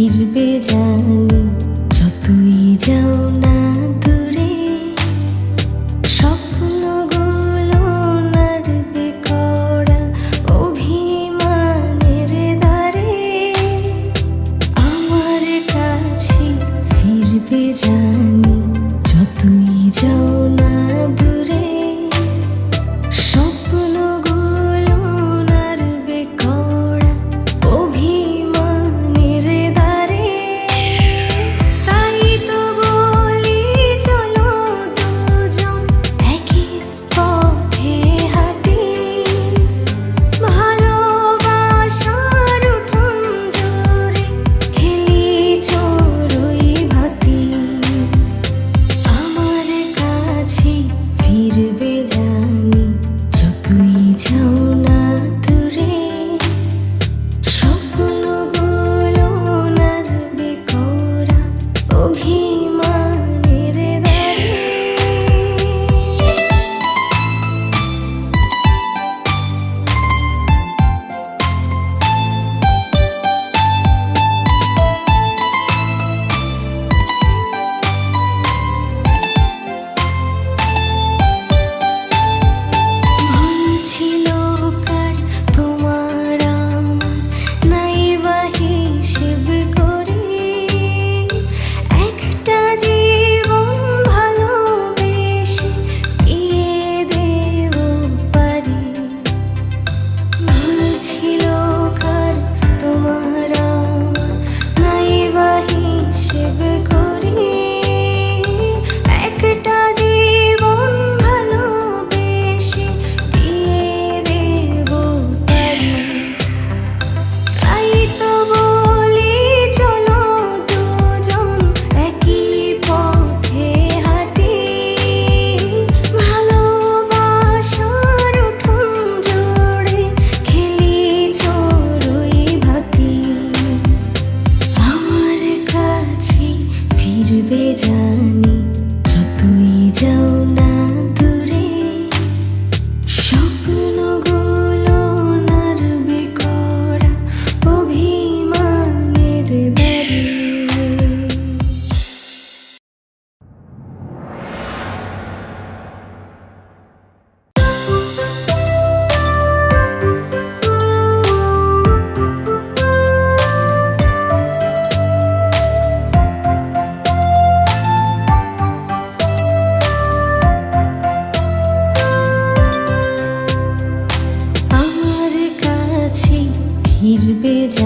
ফিরবে জানি, যতই যাও না দূরে। স্বপ্নগুলো নাড়বে করা অভিমানের দ্বারে। আমার কাছে ফিরবে জানি, যতই যাও নির্বেজ